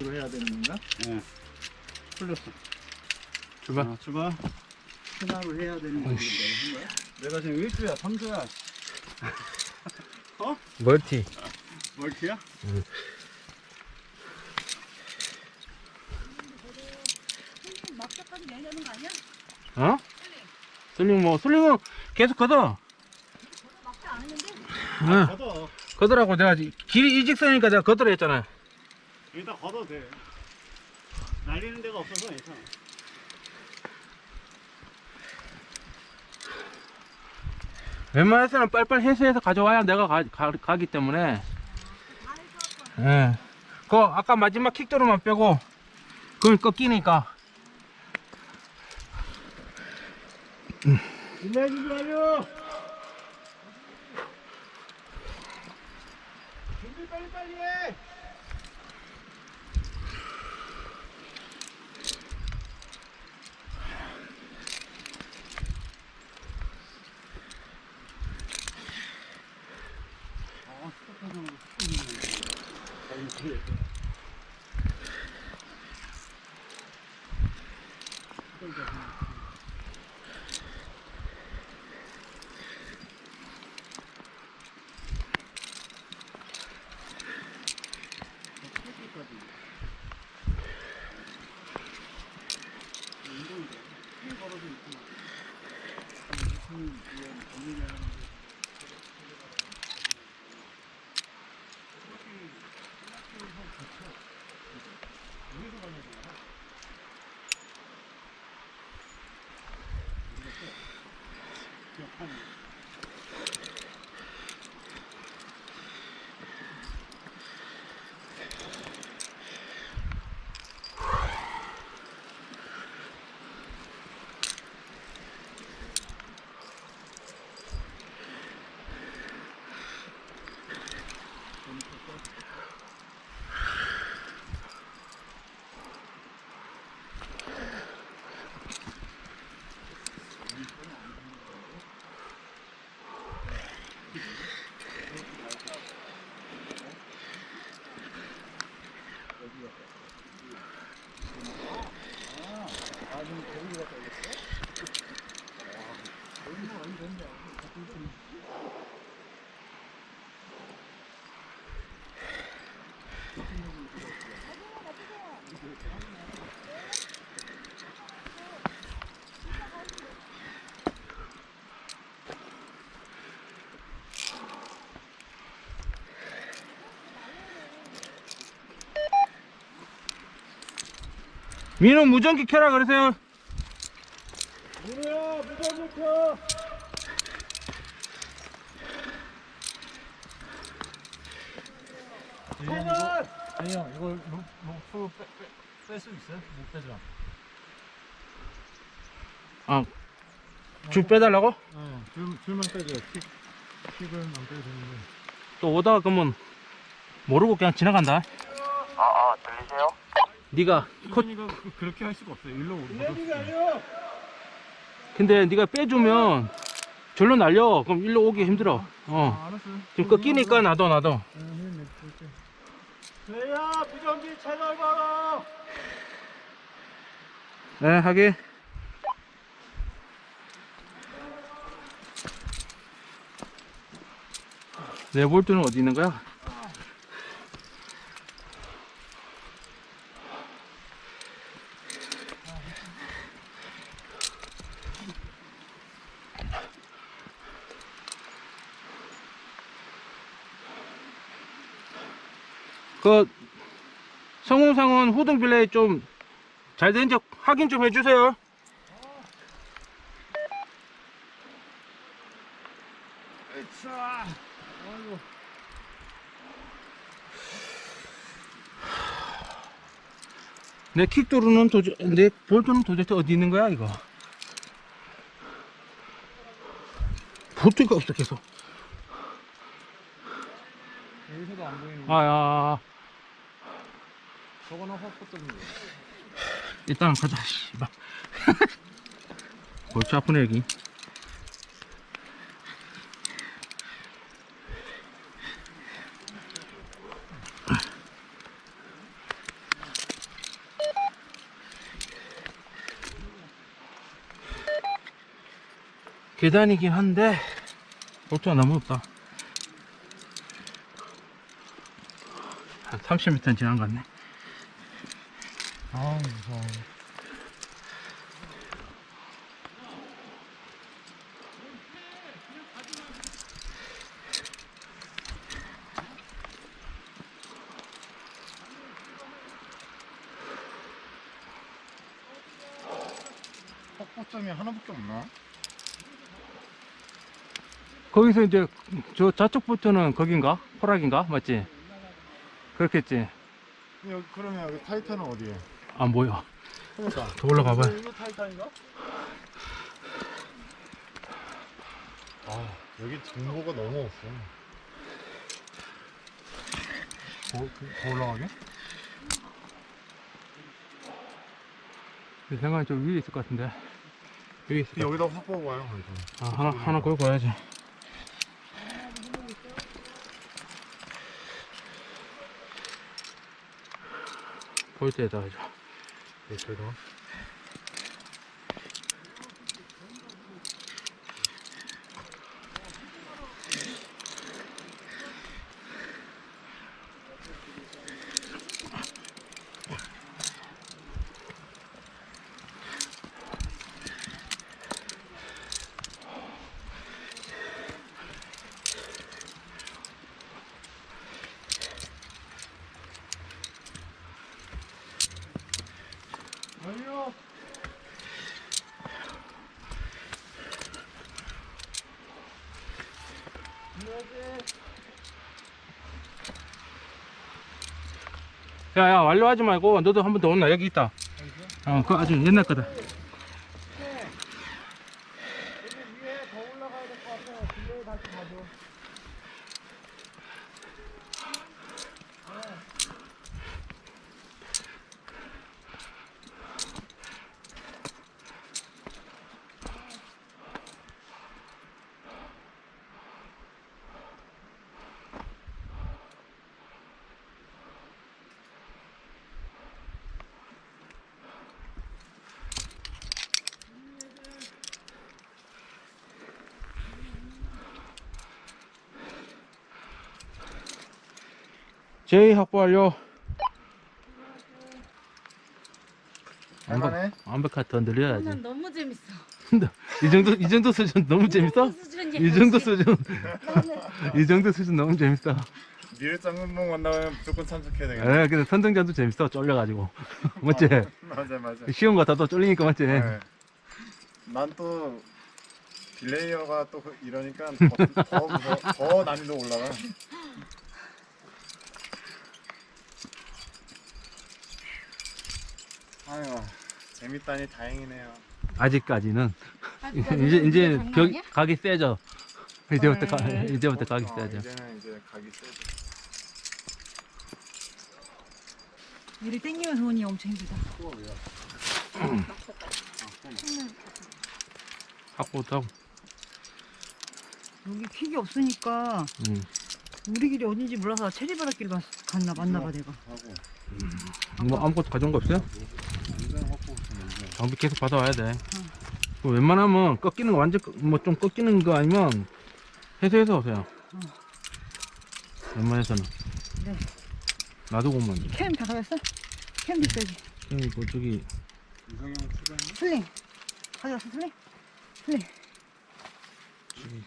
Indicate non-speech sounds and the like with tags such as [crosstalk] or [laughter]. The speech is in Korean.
이거 해야 되는 건가? 예. 풀렸어. 출발. 아, 출발. 하나로 해야 되는 건데? 내가 지금 1주야, 3주야. 멀티. 멀티야? 막자까지 내려는 거 아니야? 어? 슬링 뭐 슬링은 계속 걷어. 막자 안 했는데? 응. 걷어. 걷으라고 내가 이- 길이 일직선이니까 내가 걷으라 했잖아. 여기다 걷어도 돼. 날리는 데가 없어서 괜찮아. 웬만해서는 빨빨 해수해서 가져와야 내가 가, 가, 가기 때문에. 예. 그 아까 마지막 킥도로만 빼고 그럼 꺾이니까. 마요! 준비 빨리 빨리 해! here. 민호 무전기 켜라 그러세요. 문우야, 무전 켜! 아니 형 이걸 목수 뺄수 있어요? 못 빼죠? 아, 줄 빼달라고? 네 줄, 줄만 빼줘요 킥, 킥을만 빼도 되는데 또 오다가 그러면 모르고 그냥 지나간다. 아, 아, 들리세요? 네가 컷. 이거 그- 그렇게 할 수가 없어요 일로 마요! 근데 네가 빼주면 절로 날려. 그럼 일로 오기 힘들어. 어. 아, 알았어요 지금 꺾이니까. 네, 네, 네, 그럴게요. 대야, 무전기 채널 봐라! 네, 하게. 내 볼트는 어디 있는 거야? 그 성웅상은 후등빌레 좀잘 되는지 확인 좀 해주세요. 아이고 내 킥도르는 도저, 내 볼트는 도대체 어디 있는 거야, 이거? 볼트가 없어, 계속. 여기서도 안 보이는 아, 야, 야. 저거는 헛것들입니다 일단 가자 씨발. [laughs] 골치 아프네 여기. 계단이긴 한데 볼트가 너무 없다. 한 30m는 지난 것 같네. 아 무서워. 확보점이 하나밖에 없나? 거기서 이제 저 좌측 볼트는 거긴가? 호락인가? 맞지? 그렇겠지 여기 그러면 여기 타이탄은 어디에? 안 보여 그러니까 더 올라가 봐요 이거 타이탄인가? 아 여기 정보가 너무 없어 더, 그- 더 올라가게? 내 생각엔 저 위에 있을 것 같은데 여기 있을 것 여기다 확보 봐요 그래서 아, 하나, 하나 걸고 와야지. 볼트에다 하죠. 여기다 아니요 야, 야, 완료하지 말고, 너도 한 번 더 온나? 여기 있다. 어, 그거 아주 옛날 거다. 제이 확보 완료. 할만해? 완벽하게 더 늘려야지. 난 너무 재밌어. 이 정도, 이 정도 수준 너무 재밌어? 수준이 이 정도 역시. 수준, 이 정도 수준 너무 재밌어. 미래 짱운동 간다면 무조건 참석해야 되겠네 에, 근데 선정전도 재밌어, 쫄려가지고. [laughs] 맞지? 맞아 맞아 쉬운 거 다또 쫄리니까 맞지? 네. 난또 빌레이어가 또 그- 이러니까 더, 더, 무서워, 더 난이도 올라가 아유 재밌다니 다행이네요 아직까지는. 아직까지는 이제, 이제 장난 벽, 아니야? 각이 세져. 이제부터, 가, 네. 이제부터 각이 어, 세져. 이제는 이제 각이 세죠 일을 땡기면서 오니 엄청 힘들다. 확보도 하고. 여기 퀵이 없으니까 음. 우리 길이 어딘지 몰라서 체리바닷길 갔, 갔나 봤나 봐 내가. 하고 뭐 아무것도 가져온 거 없어요? 인생 확보 없으면 이제 장비 계속 받아와야 돼. 그 웬만하면 꺾이는 거 완전 뭐 좀 꺾이는 거 아니면 해소해서 오세요. 웬만해서는. 네. 놔두고만. 캠다 가졌어? 캠도 있어야지. 그 저기 슬링. 가져왔어 슬링? 슬링. 저기